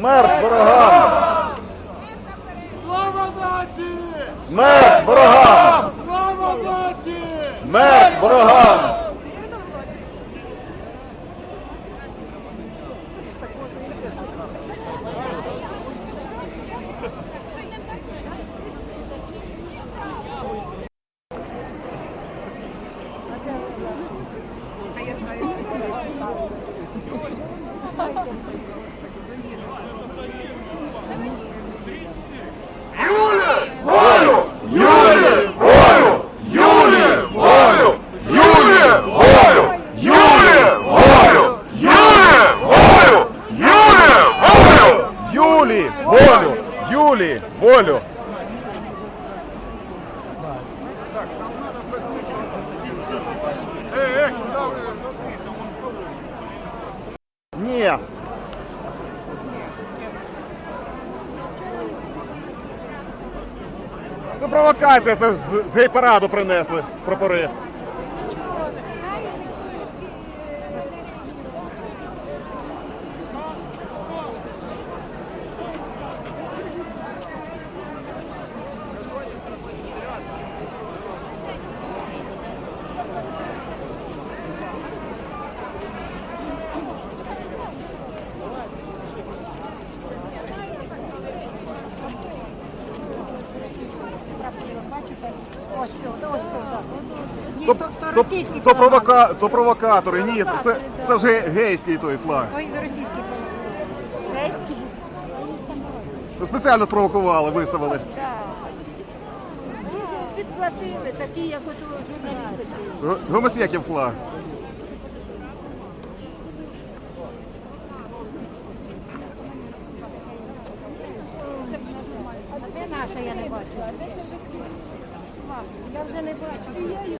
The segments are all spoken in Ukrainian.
Смерть ворогам! Слава нації! Смерть ворогам! Слава нації! Смерть ворогам! Федерація це з гей-параду принесли прапори. То, провока, то провокатори, ні, це, це ж ге- гейський той флаг. Ой, російський. Ну, Спеціально спровокували, виставили. Підплатили, такі, як от у журналістів. Г- Гомосеків флаг. Де наша, я не бачу. Я вже не бачу.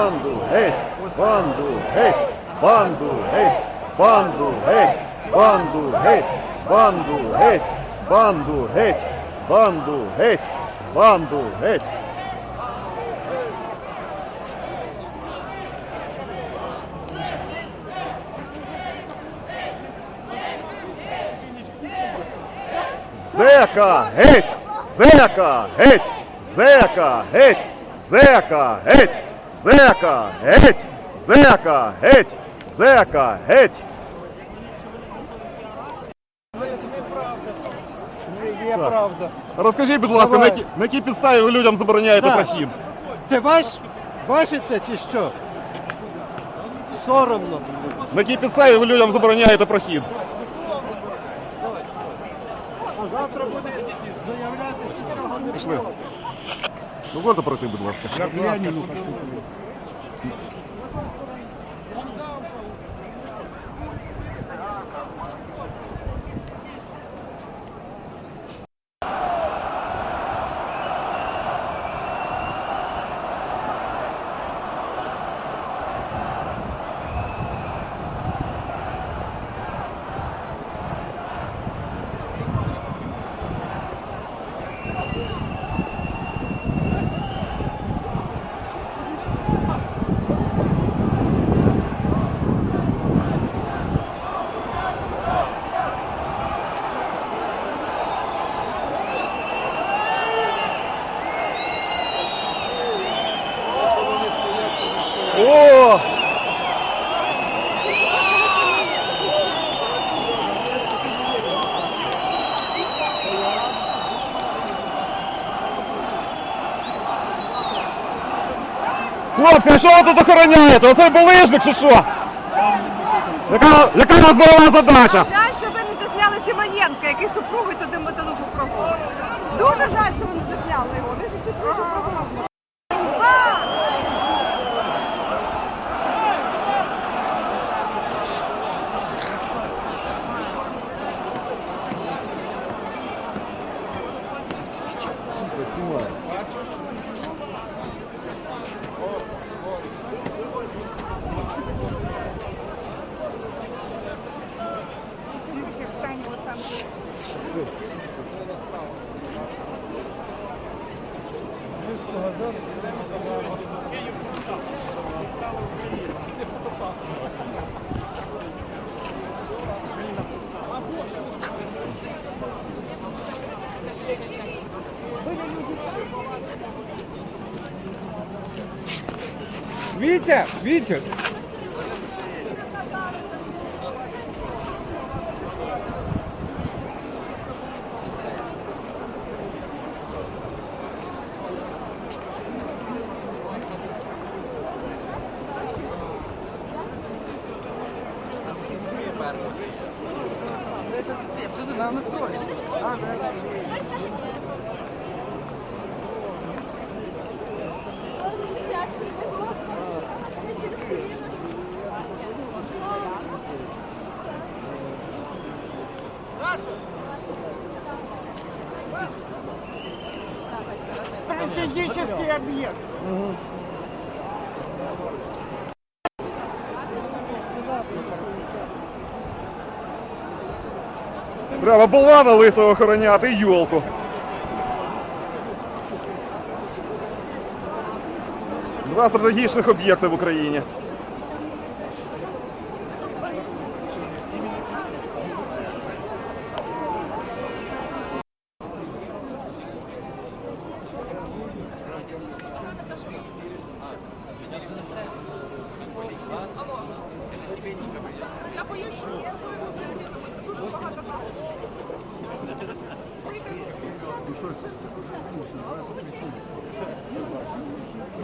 Банду геть! Банду геть! Банду геть! Банду геть! Банду геть! Банду геть! Банду геть! Банду геть! Банду геть! Зека геть! Зека геть! Зека геть! Зека геть! Зека геть! Зека геть! Зека геть! Не є правда. Розкажіть, будь ласка, на Давай. якій, на якій підставі ви людям забороняєте Так. прохід? Це ваш? Ваше це чи що? Соромно. На якій підставі ви людям забороняєте прохід? А завтра буде заявляти, що цього не Пішли. Ну, Дозвольте пройти, будь ласка. Я, я, я, я, Хлопці, що ви тут охороняєте? Оцей булижник чи що? Яка, яка у нас бойова задача? Жаль, що ви не засняли Симоненка, який супругою туди мотанув у прогулу. Дуже жаль, що ви не Витя, Стратегический объект. Треба Булана лисого охороняти і. Два стратегічних об'єкти в Україні.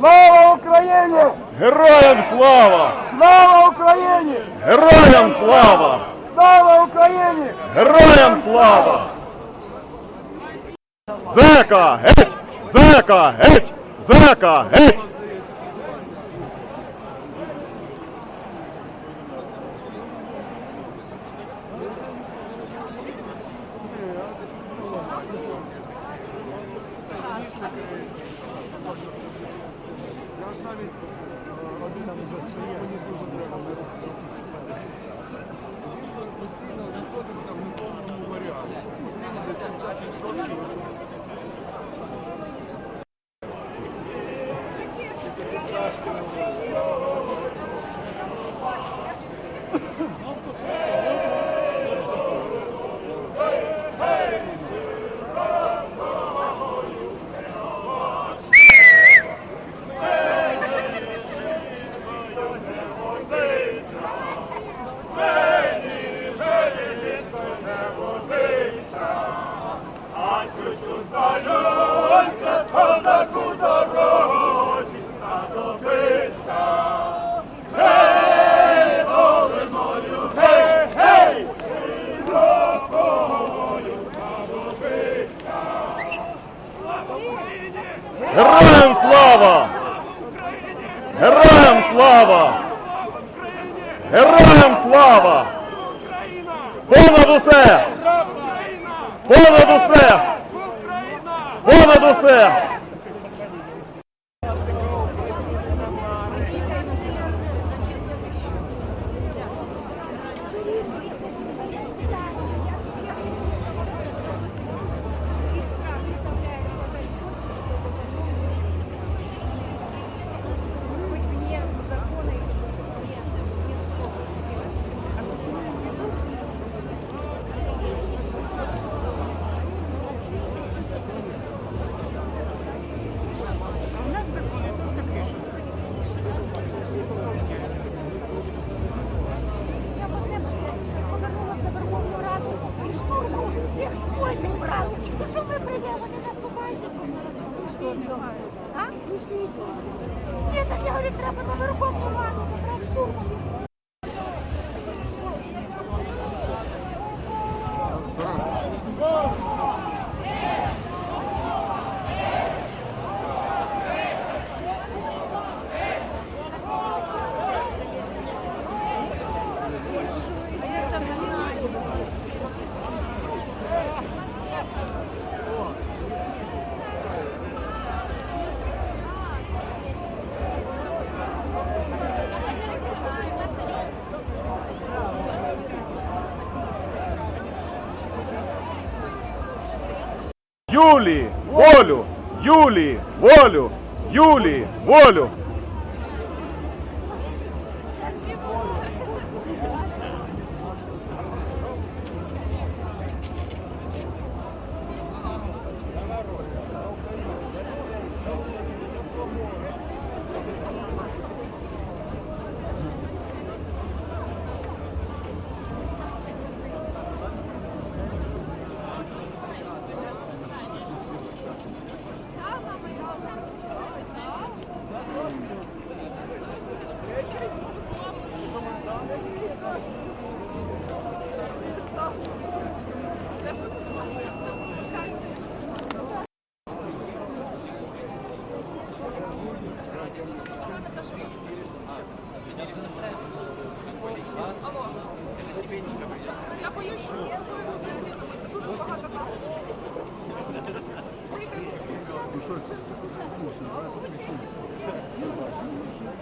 Слава Україні! Героям слава! Слава Україні! Героям слава! Слава Україні! Героям слава! Зека геть! Зека геть! Зека геть! Героям слава! Героям слава! Понад усе! Понад усе! Понад усе! Юлії, волю, Юлі волю, Юлі волю.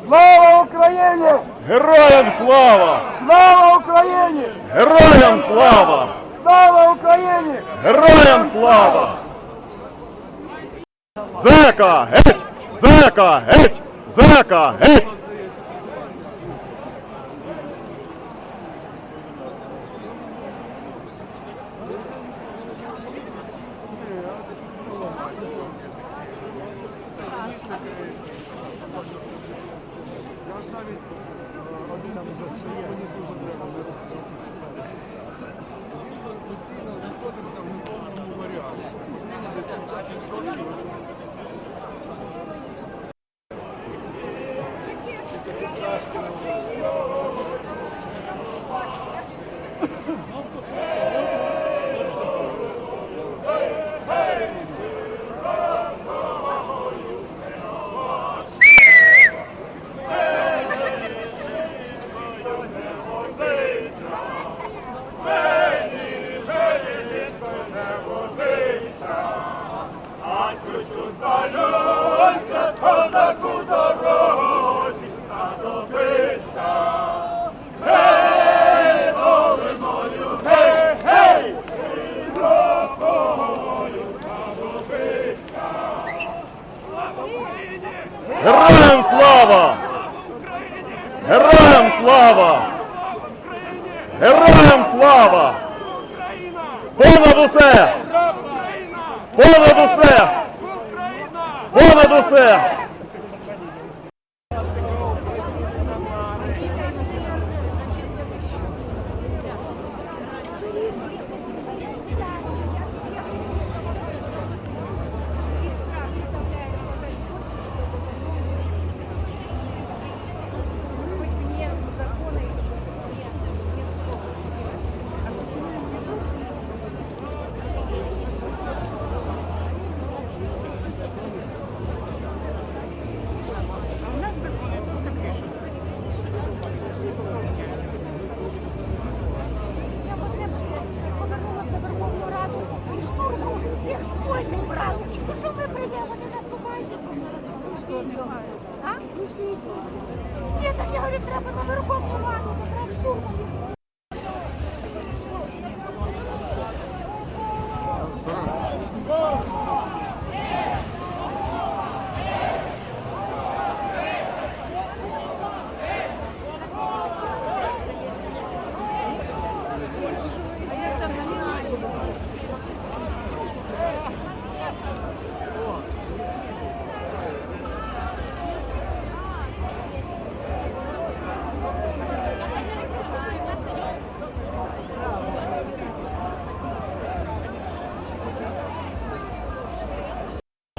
Слава Україні! Героям слава! Слава Україні! Героям слава! Слава Україні! Героям слава! Зека геть! Зека геть! Зека геть!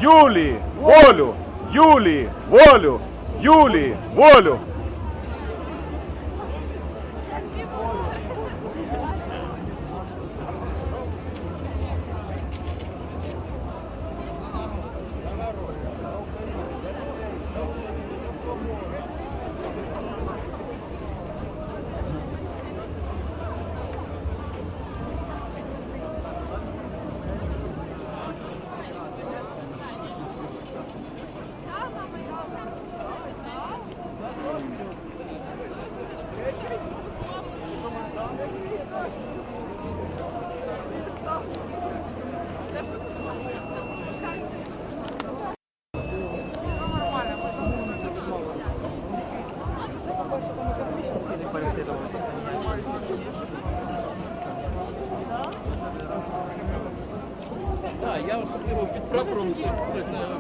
Юлії, волю, Юлі, волю, Юлі, волю. Особливо буду прапором хтось на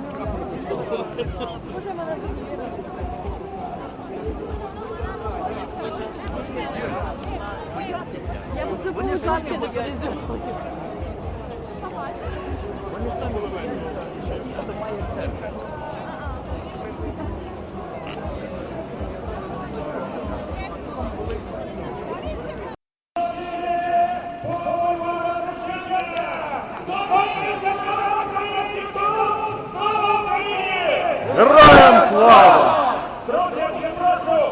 Героям слава! Друзі, я ще прошу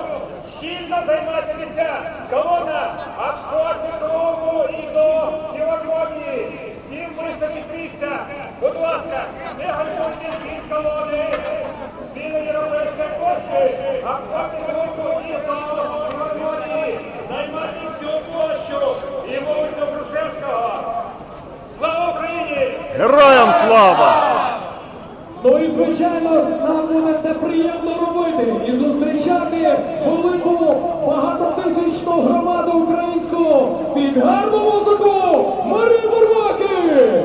щільно займати місця. Колона обходить кругу і до Сіваковії. Всім виставіть місця. Будь ласка, не гальмуйте від колони. Білої європейської площі. Обходить кругу і до Сіваковії. Займайте всю площу і вулицю Грушевського. Слава Україні! Героям слава! Звичайно, нам буде це приємно робити і зустрічати велику багатотисячну громаду українську під гарну музику Марії Бурбаки!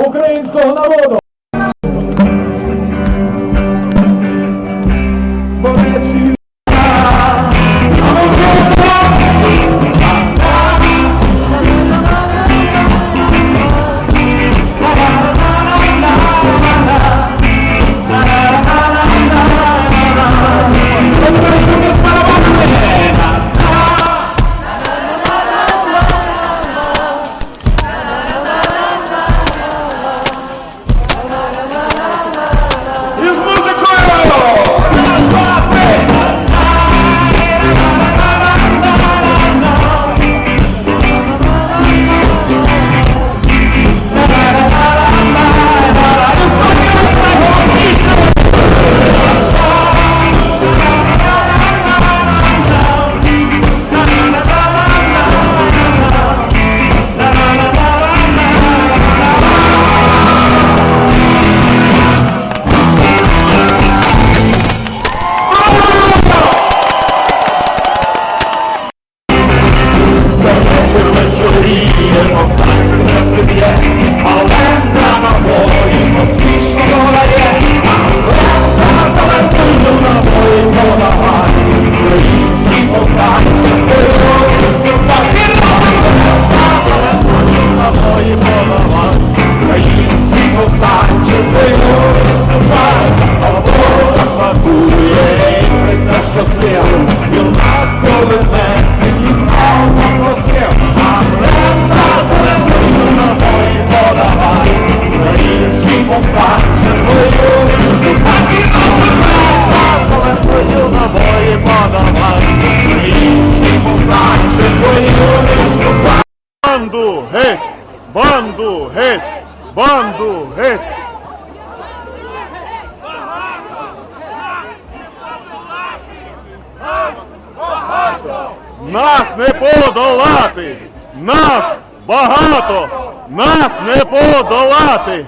Українського народу. Нас не подолати!